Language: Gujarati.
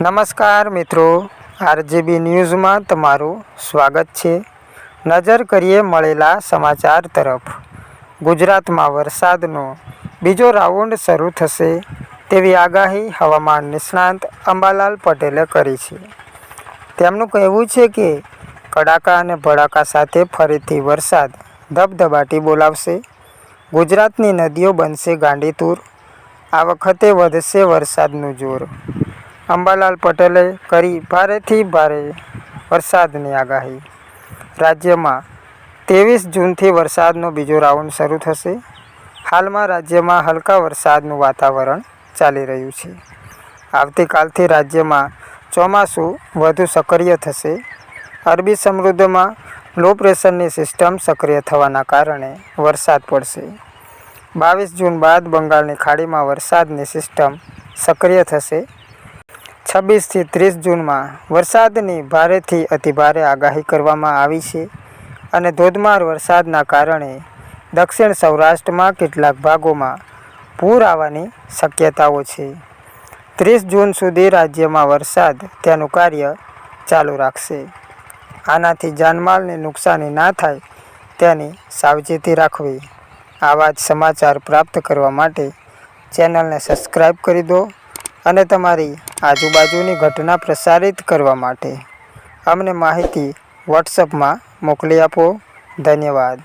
નમસ્કાર મિત્રો, આરજીબી ન્યૂઝમાં તમારું સ્વાગત છે. નજર કરીએ મળેલા સમાચાર તરફ. ગુજરાતમાં વરસાદનો બીજો રાઉન્ડ શરૂ થશે તેવી આગાહી હવામાન નિષ્ણાંત અંબાલાલ પટેલે કરી છે. તેમનું કહેવું છે કે કડાકા અને ભડાકા સાથે ફરીથી વરસાદ ધબધબાટી બોલાવશે. ગુજરાતની નદીઓ બનશે ગાંડીતુર. આ વખતે વધશે વરસાદનું જોર. અંબાલાલ પટેલે કરી ભારેથી ભારે વરસાદની આગાહી. રાજ્યમાં ત્રેવીસ જૂનથી વરસાદનો બીજો રાઉન્ડ શરૂ થશે. હાલમાં રાજ્યમાં હલકા વરસાદનું વાતાવરણ ચાલી રહ્યું છે. આવતીકાલથી રાજ્યમાં ચોમાસું વધુ સક્રિય થશે. અરબી સમૃદ્ધમાં લો પ્રેશરની સિસ્ટમ સક્રિય થવાના કારણે વરસાદ પડશે. બાવીસ જૂન બાદ બંગાળની ખાડીમાં વરસાદની સિસ્ટમ સક્રિય થશે. છવ્વીસથી ત્રીસ જૂનમાં વરસાદની ભારેથી અતિભારે આગાહી કરવામાં આવી છે અને ધોધમાર વરસાદના કારણે દક્ષિણ સૌરાષ્ટ્રમાં કેટલાક ભાગોમાં પૂર આવવાની શક્યતાઓ છે. ત્રીસ જૂન સુધી રાજ્યમાં વરસાદ તેનું કાર્ય ચાલુ રાખશે. આનાથી જાનમાલને નુકસાની ના થાય તેની સાવચેતી રાખવી. આવા જ સમાચાર પ્રાપ્ત કરવા માટે ચેનલને સબસ્ક્રાઈબ કરી દો. અને તમારી આજુબાજુની ઘટના પ્રસારિત કરવા માટે અમને માહિતી વોટ્સઅપમાં મોકલી આપો. ધન્યવાદ.